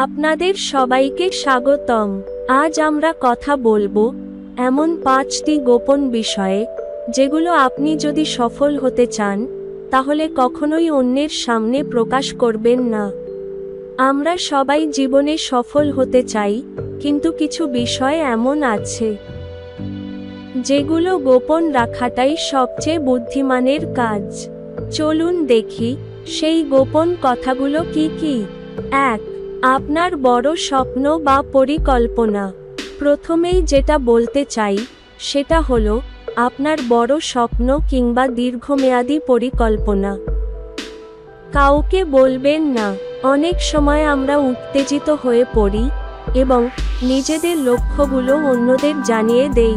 আপনাদের সবাইকে স্বাগতম। আজ আমরা কথা বলব এমন পাঁচটি গোপন বিষয়ে, যেগুলো আপনি যদি সফল হতে চান, তাহলে কখনোই অন্যের সামনে প্রকাশ করবেন না। আমরা সবাই জীবনে সফল হতে চাই, কিন্তু কিছু বিষয় এমন আছে, যেগুলো গোপন রাখাটাই সবচেয়ে বুদ্ধিমানের কাজ। চলুন দেখি, সেই গোপন কথাগুলো কি কি? এক আপনার বড় স্বপ্ন বা পরিকল্পনা। প্রথমেই যেটা বলতে চাই, সেটা হলো, আপনার বড় স্বপ্ন কিংবা দীর্ঘমেয়াদী পরিকল্পনা। কাউকে বলবেন না, অনেক সময় আমরা উত্তেজিত হয়ে পড়ি এবং নিজেদের লক্ষ্যগুলো অন্যদের জানিয়ে দেই।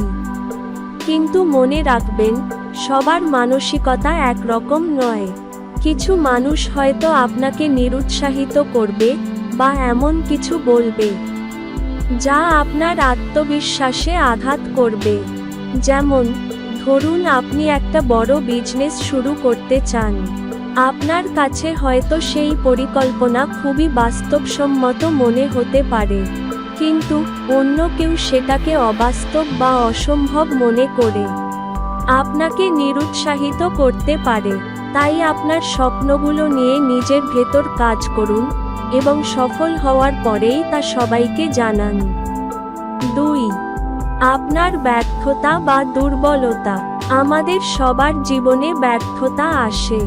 কিন্তু মনে রাখবেন, সবার মানসিকতা একরকম নয়। কিছু মানুষ হয়তো আপনাকে নিরুৎসাহিত করবে বা এমন কিছু বলবে, যা আপনার আত্মবিশ্বাসে আঘাত করবে। যেমন, ধরুন আপনি একটা বড় বিজনেস শুরু করতে চান। আপনার কাছে হয়তো সেই পরিকল্পনা খুবই বাস্তবসম্মত মনে হতে পারে, কিন্তু অন্য কেউ সেটাকে অবাস্তব বা অসম্ভব মনে করে। আপনাকে নিরুৎসাহিত করতে পারে, তাই আপনার স্বপ্নগুলো নিয়ে নিজের ভেতর কাজ করুন। এবং সফল হওয়ার পরেই তা সবাইকে জানান। দুই, আপনার ব্যর্থতা বা দুর্বলতা। আমাদের সবার জীবনে ব্যর্থতা আসে।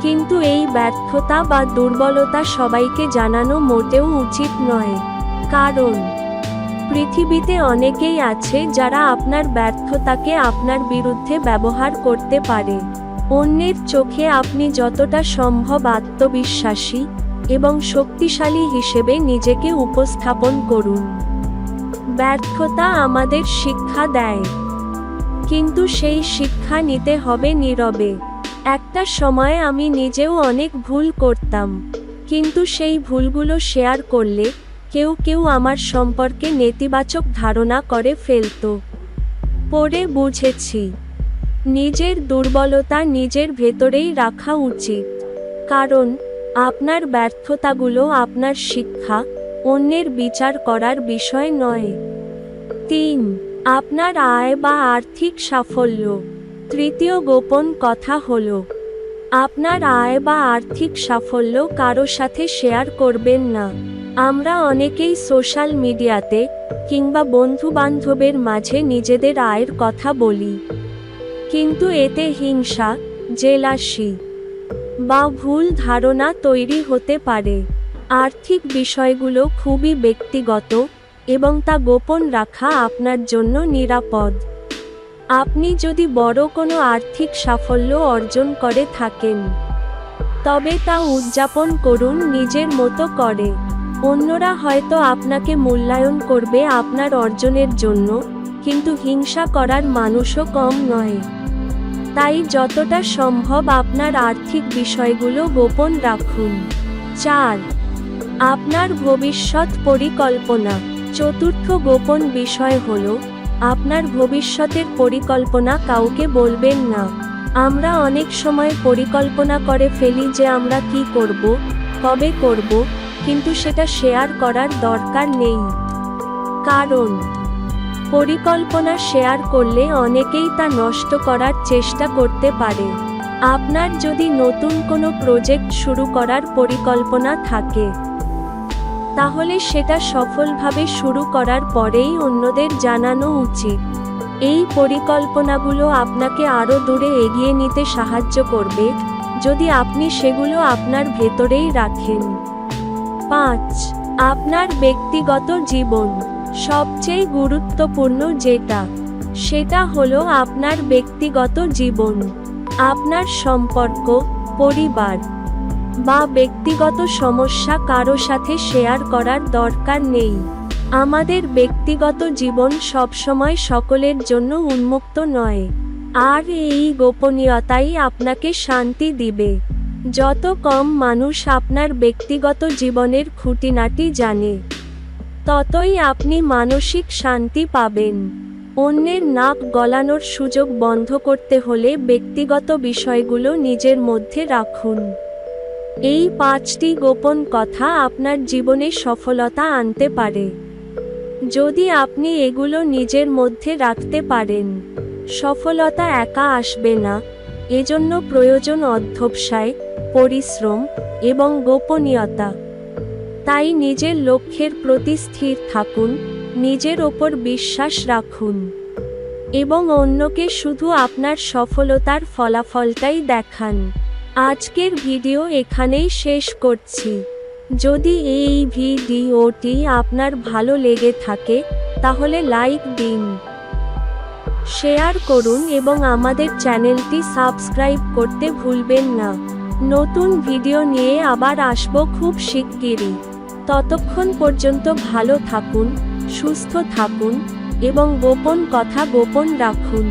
কিন্তু এই ব্যর্থতা বা দুর্বলতা সবাইকে জানানো মোটেও উচিত নয়। কারণ, পৃথিবীতে অনেকেই আছে যারা আপনার ব্যর্থতাকে আপনার বিরুদ্ধে ব্যবহার করতে পারে। অন্যের চোখে আপনি যতটা সম্ভব আত্মবিশ্বাসী এবং শক্তিশালী হিসেবে নিজেকে উপস্থাপন করুন। ব্যর্থতা আমাদের শিক্ষা দেয়। কিন্তু সেই শিক্ষা নিতে হবে নীরবে। একটা সময় আমি নিজেও অনেক ভুল করতাম। কিন্তু সেই ভুলগুলো শেয়ার করলে কেউ কেউ আমার সম্পর্কে নেতিবাচক ধারণা করে ফেলত। পরে বুঝেছি। নিজের দুর্বলতা নিজের ভেতরেই রাখা উচিত। কারণ আপনার ব্যর্থতাগুলো আপনার শিক্ষা, অন্যের বিচার করার বিষয় নয়। তিন, আপনার আয় বা আর্থিক সাফল্য। তৃতীয় গোপন কথা হল, আপনার আয় বা আর্থিক সাফল্য কারও সাথে শেয়ার করবেন না। আমরা অনেকেই সোশ্যাল মিডিয়াতে কিংবা বন্ধু বান্ধবের মাঝে নিজেদের আয়ের কথা বলি। কিন্তু এতে হিংসা, জেলাসি বা ভুল ধারণা তৈরি হতে পারে। আর্থিক বিষয়গুলো খুবই ব্যক্তিগত এবং তা গোপন রাখা আপনার জন্য নিরাপদ। আপনি যদি বড় কোনো আর্থিক সাফল্য অর্জন করে থাকেন, তবে তা উদযাপন করুন নিজের মতো করে। অন্যরা হয়তো আপনাকে মূল্যায়ন করবে আপনার অর্জনের জন্য, কিন্তু হিংসা করার মানুষও কম নয়। তাই যতটা সম্ভব আপনার আর্থিক বিষয়গুলো গোপন রাখুন। চার, আপনার ভবিষ্যৎ পরিকল্পনা। চতুর্থ গোপন বিষয় হল, আপনার ভবিষ্যতের পরিকল্পনা কাউকে বলবেন না। আমরা অনেক সময় পরিকল্পনা করে ফেলি যে আমরা কি করব, কবে করব, কিন্তু সেটা শেয়ার করার দরকার নেই। কারণ পরিকল্পনা শেয়ার করলে অনেকেই তা নষ্ট করার চেষ্টা করতে পারে। আপনার যদি নতুন কোনো প্রজেক্ট শুরু করার পরিকল্পনা থাকে, তাহলে সেটা সফলভাবে শুরু করার পরেই অন্যদের জানানো উচিত। এই পরিকল্পনাগুলো আপনাকে আরও দূরে এগিয়ে নিতে সাহায্য করবে, যদি আপনি সেগুলো আপনার ভেতরেই রাখেন। পাঁচ, আপনার ব্যক্তিগত জীবন। সবচেয়ে গুরুত্বপূর্ণ যেটা, সেটা হলো আপনার ব্যক্তিগত জীবন, আপনার সম্পর্ক, পরিবার, বা ব্যক্তিগত সমস্যা কারও সাথে শেয়ার করার দরকার নেই। আমাদের ব্যক্তিগত জীবন সবসময় সকলের জন্য উন্মুক্ত নয়, আর এই গোপনীয়তাই আপনাকে শান্তি দিবে। যত কম মানুষ আপনার ব্যক্তিগত জীবনের খুঁটিনাটি জানে ততই আপনি মানসিক শান্তি পাবেন। অন্যের নাক গলানোর সুযোগ বন্ধ করতে হলে ব্যক্তিগত বিষয়গুলো নিজের মধ্যে রাখুন। এই পাঁচটি গোপন কথা আপনার জীবনে সফলতা আনতে পারে। যদি আপনি এগুলো নিজের মধ্যে রাখতে পারেন, সফলতা একা আসবে না। এজন্য প্রয়োজন অধ্যবসায়, পরিশ্রম এবং গোপনীয়তা। তাই নিজের লক্ষ্যের প্রতি স্থির থাকুন, নিজের ওপর বিশ্বাস রাখুন। এবং অন্যকে শুধু আপনার সফলতার ফলাফলটাই দেখান। আজকের ভিডিও এখানেই শেষ করছি। যদি এই ভিডিওটি আপনার ভালো লেগে থাকে, তাহলে লাইক দিন। শেয়ার করুন এবং আমাদের চ্যানেলটি সাবস্ক্রাইব করতে ভুলবেন না। নতুন ভিডিও নিয়ে আবার আসব খুব শিগগিরই। ততক্ষণ পর্যন্ত ভালো থাকুন সুস্থ থাকুন এবং গোপন কথা গোপন রাখুন।